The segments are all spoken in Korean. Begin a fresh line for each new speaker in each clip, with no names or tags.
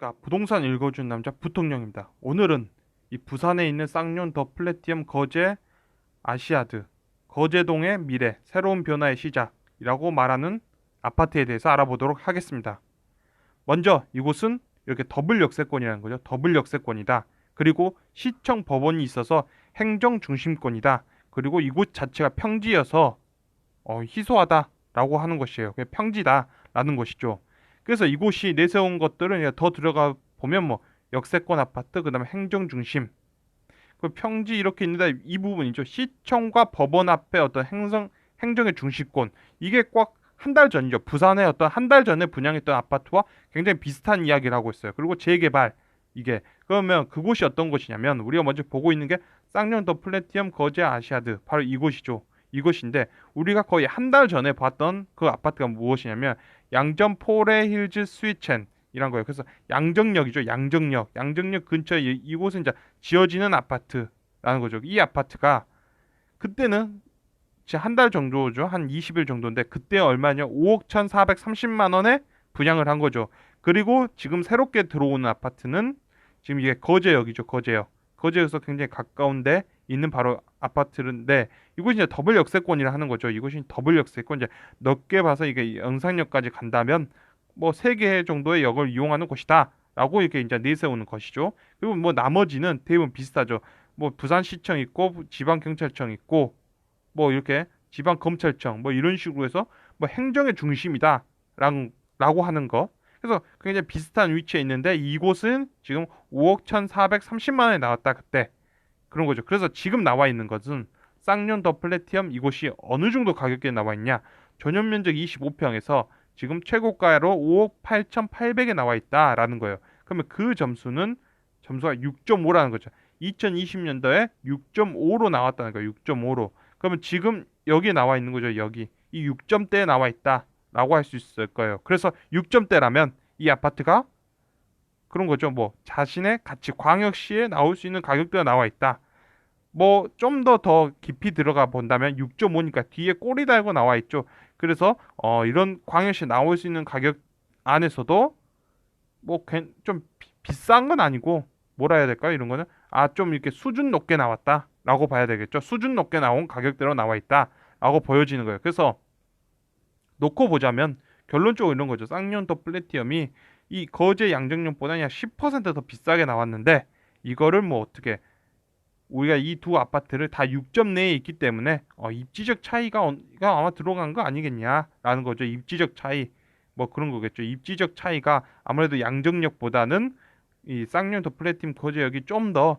그러니까 부동산 읽어준 남자 부통령입니다. 오늘은 이 부산에 있는 쌍용 더 플래티엄 거제 아시아드 거제동의 미래 새로운 변화의 시작이라고 말하는 아파트에 대해서 알아보도록 하겠습니다. 먼저 이곳은 이렇게 더블 역세권이라는 거죠. 더블 역세권이다. 그리고 시청 법원이 있어서 행정 중심권이다. 그리고 이곳 자체가 평지여서 어, 희소하다라고 하는 것이에요. 평지다라는 것이죠. 그래서 이곳이 내세운 것들은 더 들어가 보면 뭐 역세권 아파트, 그다음에 행정 중심, 그 평지 이렇게 있는데 이 부분이죠. 시청과 법원 앞에 어떤 행성 행정의 중심권 이게 꽉 한 달 전이죠. 부산에 어떤 한 달 전에 분양했던 아파트와 굉장히 비슷한 이야기를 하고 있어요. 그리고 재개발 이게 그러면 그곳이 어떤 곳이냐면 우리가 먼저 보고 있는 게 쌍용 더 플래티엄 거제 아시아드 바로 이곳이죠. 이곳인데 우리가 거의 한 달 전에 봤던 그 아파트가 무엇이냐면 양전 포레 힐즈 스위첸 이란 거예요. 그래서 양정역이죠. 양정역. 양정역 근처에 이, 이곳은 이제 지어지는 아파트라는 거죠. 이 아파트가 그때는 한 달 정도죠. 한 20일 정도인데 그때 얼마냐? 5억 1,430만 원에 분양을 한 거죠. 그리고 지금 새롭게 들어오는 아파트는 지금 이게 거제역이죠. 거제역. 거제에서 굉장히 가까운데 있는 바로 아파트인데 이곳이 이제 더블 역세권이라 하는 거죠. 이곳이 더블 역세권 이제 넓게 봐서 이게 영상역까지 간다면 뭐 세 개 정도의 역을 이용하는 곳이다라고 이렇게 이제 내세우는 것이죠. 그리고 뭐 나머지는 대부분 비슷하죠. 뭐 부산시청 있고 지방경찰청 있고 뭐 이렇게 지방검찰청 뭐 이런 식으로 해서 뭐 행정의 중심이다 라고 하는 거. 그래서 굉장히 비슷한 위치에 있는데 이곳은 지금 5억 1,430만 원에 나왔다 그때 그런 거죠. 그래서 지금 나와 있는 것은 쌍년 더 플래티엄 이곳이 어느 정도 가격대에 나와 있냐? 전용 면적 25평에서 지금 최고가로 5억 8,800에 나와 있다라는 거예요. 그러면 그 점수는 점수가 6.5라는 거죠. 2020년도에 6.5로 나왔다는 거예요. 6.5로. 그러면 지금 여기 나와 있는 거죠. 여기 이 6점대에 나와 있다라고 할 수 있을 거예요. 그래서 6점대라면 이 아파트가 그런 거죠. 뭐 자신의 가치 광역시에 나올 수 있는 가격대가 나와 있다. 뭐좀더더 깊이 들어가 본다면 6.5니까 뒤에 꼬리 달고 나와 있죠. 그래서 어 이런 광역시 나올 수 있는 가격 안에서도 뭐 좀 비싼 건 아니고 뭐라 해야 될까요? 이런 거는 아 좀 이렇게 수준 높게 나왔다라고 봐야 되겠죠. 수준 높게 나온 가격대로 나와 있다라고 보여지는 거예요. 그래서 놓고 보자면 결론적으로 이런 거죠. 쌍년 더 플래티엄이 이 거제 양정용보다 약 10%더 비싸게 나왔는데 이거를 뭐 어떻게 우리가 이 두 아파트를 다 6점 내에 있기 때문에 어, 입지적 차이가 아마 들어간 거 아니겠냐라는 거죠. 입지적 차이 뭐 그런 거겠죠. 입지적 차이가 아무래도 양정역보다는 이 쌍용 더 플래팀 거제역이 좀 더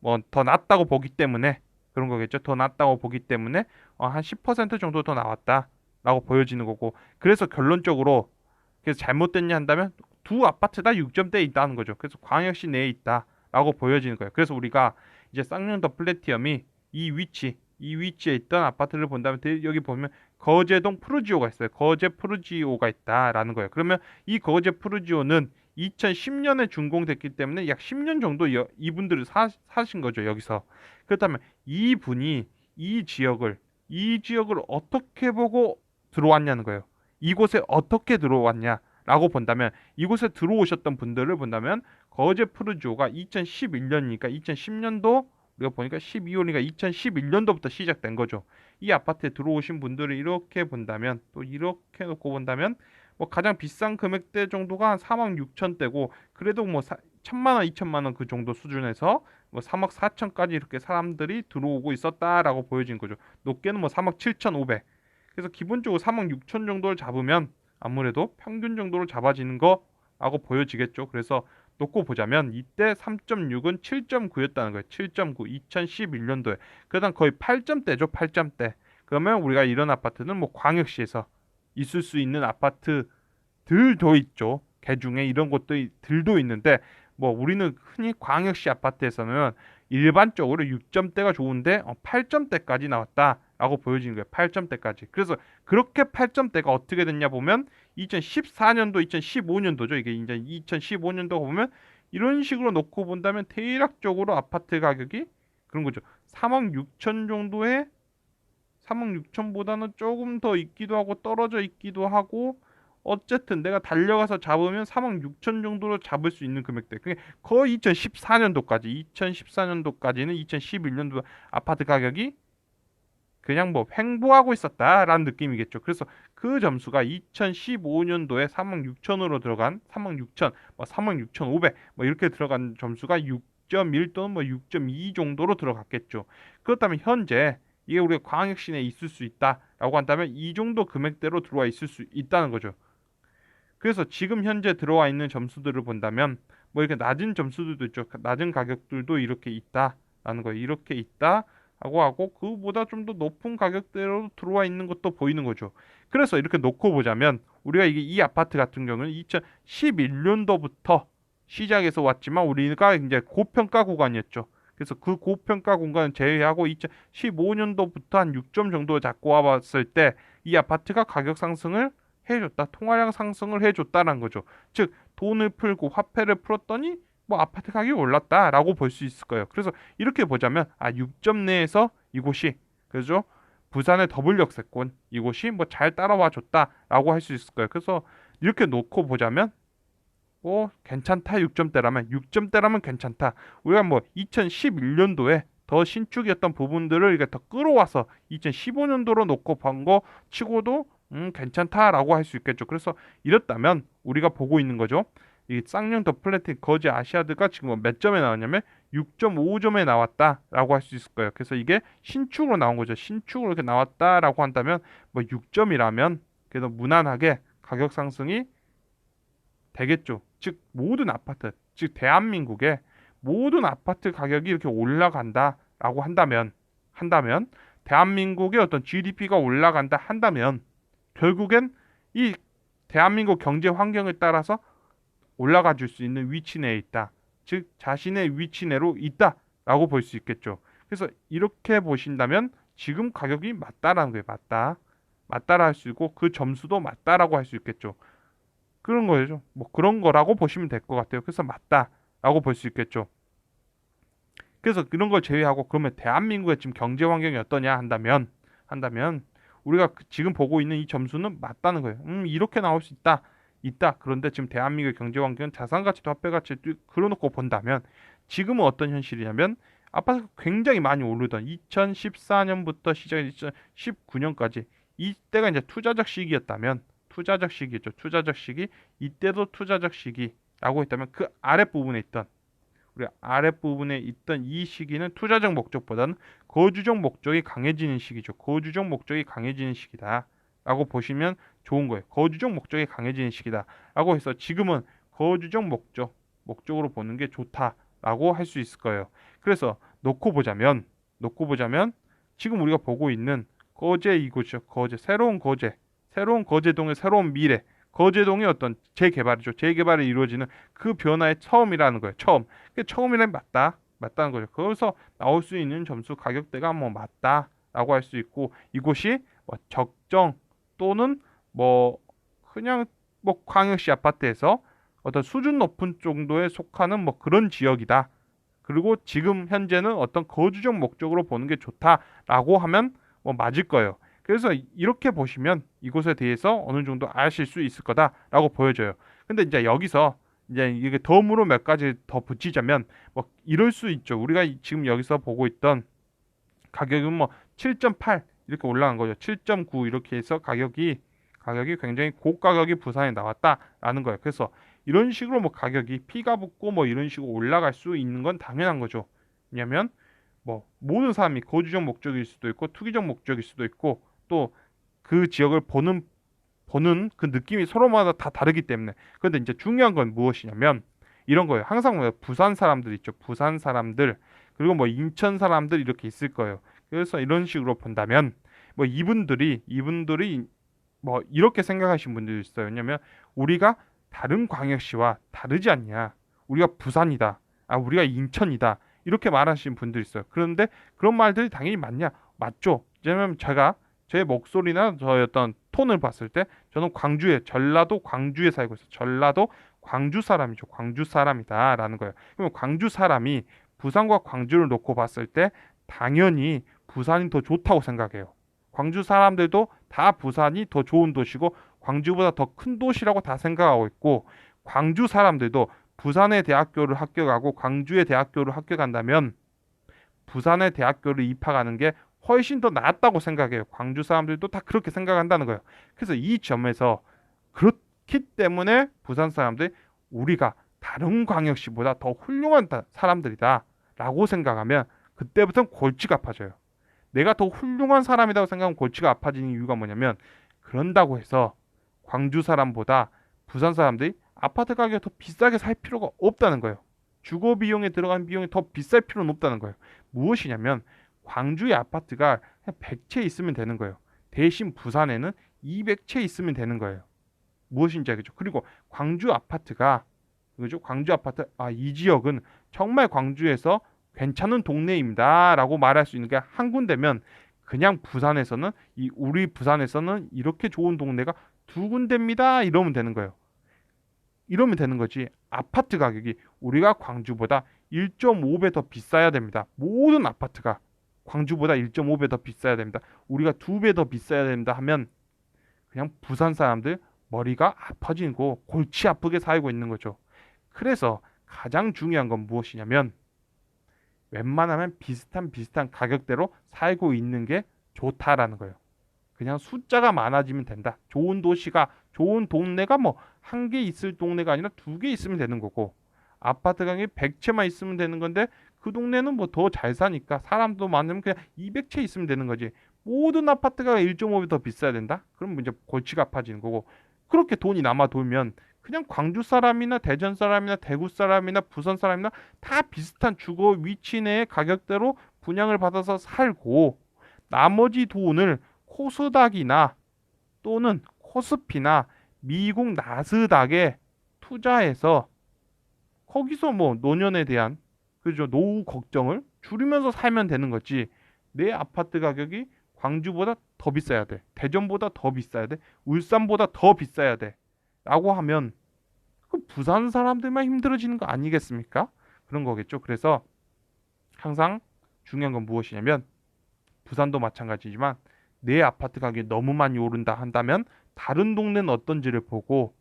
뭐더 낫다고 보기 때문에 그런 거겠죠. 더 낫다고 보기 때문에 어, 한 10% 정도 더 나왔다라고 보여지는 거고 그래서 결론적으로 그래서 잘못됐냐 한다면 두 아파트 다 6점대에 있다는 거죠. 그래서 광역시 내에 있다라고 보여지는 거예요. 그래서 우리가 이제 쌍용 더 플래티엄이 이 위치, 이 위치에 있던 아파트를 본다면 여기 보면 거제동 푸르지오가 있어요. 거제 푸르지오가 있다라는 거예요. 그러면 이 거제 푸르지오는 2010년에 준공됐기 때문에 약 10년 정도 이분들을 사, 사신 거죠. 여기서. 그렇다면 이분이 이 지역을 이 지역을 어떻게 보고 들어왔냐는 거예요. 이곳에 어떻게 들어왔냐? 라고 본다면 이곳에 들어오셨던 분들을 본다면 거제 푸르지오가 2011년이니까 2010년도 우리가 보니까 12월이니까 2011년도부터 시작된 거죠. 이 아파트에 들어오신 분들을 이렇게 본다면 또 이렇게 놓고 본다면 뭐 가장 비싼 금액대 정도가 한 4만 6천 대고 그래도 뭐 사, 천만 원, 이천만 원 그 정도 수준에서 뭐 3억 4천까지 이렇게 사람들이 들어오고 있었다라고 보여진 거죠. 높게는 뭐 3억 7천 5백. 그래서 기본적으로 3억 6천 정도를 잡으면 아무래도 평균 정도로 잡아지는 거라고 보여지겠죠. 그래서 놓고 보자면 이때 3.6은 7.9였다는 거예요. 7.9 2011년도에 그다음 거의 8점대죠. 8점대. 그러면 우리가 이런 아파트는 뭐 광역시에서 있을 수 있는 아파트들도 있죠. 개 중에 이런 곳들도 있는데 뭐 우리는 흔히 광역시 아파트에서는 일반적으로 6점대가 좋은데 8점대까지 어, 나왔다라고 보여지는 거예요. 8점대까지. 그래서 그렇게 8점대가 어떻게 됐냐 보면 2014년도, 2015년도죠. 이게 이제 2015년도 보면 이런 식으로 놓고 본다면 대략적으로 아파트 가격이 그런 거죠. 3억 6천 정도의 3억 6천보다는 조금 더 있기도 하고 떨어져 있기도 하고 어쨌든 내가 달려가서 잡으면 4만 6천 정도로 잡을 수 있는 금액대. 그게 거의 2014년도까지, 2014년도까지는 2011년도 아파트 가격이 그냥 뭐 횡보하고 있었다라는 느낌이겠죠. 그래서 그 점수가 2015년도에 3만 6천으로 들어간 3만 6천, 뭐 3만 6천 5백 뭐 이렇게 들어간 점수가 6.1 또는 뭐 6.2 정도로 들어갔겠죠. 그렇다면 현재 이게 우리가 광역 시내에 있을 수 있다라고 한다면 이 정도 금액대로 들어와 있을 수 있다는 거죠. 그래서 지금 현재 들어와 있는 점수들을 본다면 뭐 이렇게 낮은 점수들도 있죠. 낮은 가격들도 이렇게 있다라는 거예요. 이렇게 있다. 하고 하고 그보다 좀 더 높은 가격대로 들어와 있는 것도 보이는 거죠. 그래서 이렇게 놓고 보자면 우리가 이게 이 아파트 같은 경우는 2011년도부터 시작해서 왔지만 우리가 이제 고평가 구간이었죠. 그래서 그 고평가 구간을 제외하고 2015년도부터 한 6점 정도 잡고 와봤을 때 이 아파트가 가격 상승을 해줬다. 통화량 상승을 해줬다는 거죠. 즉 돈을 풀고 화폐를 풀었더니 뭐 아파트 가격이 올랐다라고 볼 수 있을 거예요. 그래서 이렇게 보자면 아 6점 내에서 이곳이 그죠? 부산의 더블 역세권 이곳이 뭐 잘 따라와 줬다라고 할 수 있을 거예요. 그래서 이렇게 놓고 보자면 뭐 괜찮다 6점대라면 6점대라면 괜찮다. 우리가 뭐 2011년도에 더 신축이었던 부분들을 이게 더 끌어와서 2015년도로 놓고 본 거 치고도 음 괜찮다라고 할 수 있겠죠. 그래서 이렇다면 우리가 보고 있는 거죠. 이 쌍용 더 플래틱 거지 아시아드가 지금 뭐몇 점에 나왔냐면 6.5점에 나왔다라고 할 수 있을 거예요. 그래서 이게 신축으로 나온 거죠. 신축으로 이렇게 나왔다라고 한다면 뭐 6점이라면 그래도 무난하게 가격 상승이 되겠죠. 즉 모든 아파트, 즉 대한민국의 모든 아파트 가격이 이렇게 올라간다라고 한다면 한다면 대한민국의 어떤 GDP가 올라간다 한다면 결국엔 이 대한민국 경제 환경에 따라서 올라가 줄 수 있는 위치 내에 있다. 즉 자신의 위치 내로 있다라고 볼 수 있겠죠. 그래서 이렇게 보신다면 지금 가격이 맞다라는 거예요. 맞다. 맞다라 할 수 있고 그 점수도 맞다라고 할 수 있겠죠. 그런 거죠. 뭐 그런 거라고 보시면 될 것 같아요. 그래서 맞다라고 볼 수 있겠죠. 그래서 그런 걸 제외하고 그러면 대한민국의 지금 경제 환경이 어떠냐 한다면 한다면 우리가 그 지금 보고 있는 이 점수는 맞다는 거예요. 음 이렇게 나올 수 있다. 있다. 그런데 지금 대한민국의 경제 환경은 자산 가치도 화폐 가치도 그려놓고 본다면 지금은 어떤 현실이냐면 아파트가 굉장히 많이 오르던 2014년부터 시작해서 2019년까지 이때가 이제 투자적 시기였다면 투자적 시기죠. 투자적 시기 이때도 투자적 시기라고 했다면 그 아랫부분에 있던 우리 아랫부분에 있던 이 시기는 투자적 목적보다는 거주적 목적이 강해지는 시기죠. 거주적 목적이 강해지는 시기다. 라고 보시면 좋은 거예요. 거주적 목적이 강해지는 시기다. 라고 해서 지금은 거주적 목적, 목적으로 보는 게 좋다 라고 할 수 있을 거예요. 그래서 놓고 보자면, 놓고 보자면 지금 우리가 보고 있는 거제 이곳이죠. 거제, 새로운 거제, 새로운 거제동의 새로운 미래, 거제동의 어떤 재개발이죠. 재개발이 이루어지는 그 변화의 처음이라는 거예요. 처음. 그 처음이란 맞다. 맞다는 거죠. 거기서 나올 수 있는 점수 가격대가 뭐 맞다라고 할 수 있고 이곳이 뭐 적정 또는 뭐 그냥 뭐 광역시 아파트에서 어떤 수준 높은 정도에 속하는 뭐 그런 지역이다. 그리고 지금 현재는 어떤 거주적 목적으로 보는 게 좋다라고 하면 뭐 맞을 거예요. 그래서 이렇게 보시면 이곳에 대해서 어느 정도 아실 수 있을 거다라고 보여져요. 근데 이제 여기서 이제 이게 덤으로 몇 가지 더 붙이자면 뭐 이럴 수 있죠. 우리가 지금 여기서 보고 있던 가격은 뭐 7.8 이렇게 올라간 거죠. 7.9 이렇게 해서 가격이 가격이 굉장히 고가격이 부산에 나왔다라는 거예요. 그래서 이런 식으로 뭐 가격이 피가 붙고 뭐 이런 식으로 올라갈 수 있는 건 당연한 거죠. 왜냐면 뭐 모든 사람이 거주적 목적일 수도 있고 투기적 목적일 수도 있고 또 그 지역을 보는 보는 그 느낌이 서로마다 다 다르기 때문에 그런데 이제 중요한 건 무엇이냐면 이런 거예요. 항상 뭐 부산 사람들 있죠. 부산 사람들 그리고 뭐 인천 사람들 이렇게 있을 거예요. 그래서 이런 식으로 본다면 뭐 이분들이 이분들이 뭐 이렇게 생각하시는 분들이 있어요. 왜냐면 우리가 다른 광역시와 다르지 않냐. 우리가 부산이다. 아 우리가 인천이다. 이렇게 말하시는 분들이 있어요. 그런데 그런 말들이 당연히 맞냐? 맞죠. 왜냐면 제가 제 목소리나 저의 어떤 톤을 봤을 때 저는 광주에 전라도 광주에 살고 있어요. 전라도 광주 사람이죠. 광주 사람이다라는 거예요. 그러면 광주 사람이 부산과 광주를 놓고 봤을 때 당연히 부산이 더 좋다고 생각해요. 광주 사람들도 다 부산이 더 좋은 도시고 광주보다 더 큰 도시라고 다 생각하고 있고 광주 사람들도 부산의 대학교를 합격하고 광주의 대학교를 합격한다면 부산의 대학교를 입학하는 게 훨씬 더 낫다고 생각해요. 광주 사람들도 다 그렇게 생각한다는 거예요. 그래서 이 점에서 그렇기 때문에 부산 사람들이 우리가 다른 광역시보다 더 훌륭한 다- 사람들이다라고 생각하면 그때부터는 골치가 아파져요. 내가 더 훌륭한 사람이라고 생각하면 골치가 아파지는 이유가 뭐냐면 그런다고 해서 광주 사람보다 부산 사람들이 아파트 가격이 더 비싸게 살 필요가 없다는 거예요. 주거 비용에 들어간 비용이 더 비쌀 필요는 없다는 거예요. 무엇이냐면 광주의 아파트가 그냥 100채 있으면 되는 거예요. 대신 부산에는 200채 있으면 되는 거예요. 무엇인지 알겠죠? 그리고 광주 아파트가 그죠? 광주 아파트 아 이 지역은 정말 광주에서 괜찮은 동네입니다 라고 말할 수 있는 게 한 군데면 그냥 부산에서는 이 우리 부산에서는 이렇게 좋은 동네가 두 군데입니다 이러면 되는 거예요. 이러면 되는 거지. 아파트 가격이 우리가 광주보다 1.5배 더 비싸야 됩니다. 모든 아파트가 광주보다 1.5배 더 비싸야 됩니다. 우리가 두 배 더 비싸야 됩니다 하면 그냥 부산 사람들 머리가 아파지고 골치 아프게 살고 있는 거죠. 그래서 가장 중요한 건 무엇이냐면 웬만하면 비슷한 비슷한 가격대로 살고 있는 게 좋다라는 거예요. 그냥 숫자가 많아지면 된다. 좋은 도시가 좋은 동네가 뭐 한 개 있을 동네가 아니라 두 개 있으면 되는 거고 아파트 가격이 100채만 있으면 되는 건데 그 동네는 뭐 더 잘 사니까 사람도 많으면 그냥 200채 있으면 되는 거지. 모든 아파트가 1.5배 더 비싸야 된다? 그럼 이제 골치가 아파지는 거고 그렇게 돈이 남아 돌면 그냥 광주 사람이나 대전 사람이나 대구 사람이나 부산 사람이나 다 비슷한 주거 위치 내의 가격대로 분양을 받아서 살고 나머지 돈을 코스닥이나 또는 코스피나 미국 나스닥에 투자해서 거기서 뭐 노년에 대한 그죠? 노후 걱정을 줄이면서 살면 되는 거지. 내 아파트 가격이 광주보다 더 비싸야 돼. 대전보다 더 비싸야 돼. 울산보다 더 비싸야 돼 라고 하면 그 부산 사람들만 힘들어지는 거 아니겠습니까? 그런 거겠죠. 그래서 항상 중요한 건 무엇이냐면 부산도 마찬가지지만 내 아파트 가격이 너무 많이 오른다 한다면 다른 동네는 어떤지를 보고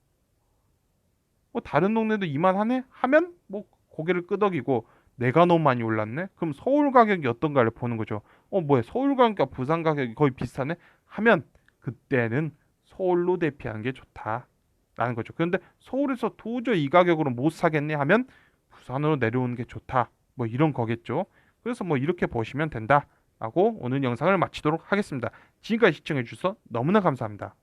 뭐 다른 동네도 이만하네 하면 뭐 고개를 끄덕이고 내가 너무 많이 올랐네 그럼 서울 가격이 어떤가를 보는 거죠 어 뭐야 서울 가격과 부산 가격이 거의 비슷하네 하면 그때는 서울로 대피하는 게 좋다 라는 거죠. 그런데 서울에서 도저히 이 가격으로 못 사겠네 하면 부산으로 내려오는 게 좋다. 뭐 이런 거겠죠. 그래서 뭐 이렇게 보시면 된다라고 오늘 영상을 마치도록 하겠습니다. 지금까지 시청해 주셔서 너무나 감사합니다.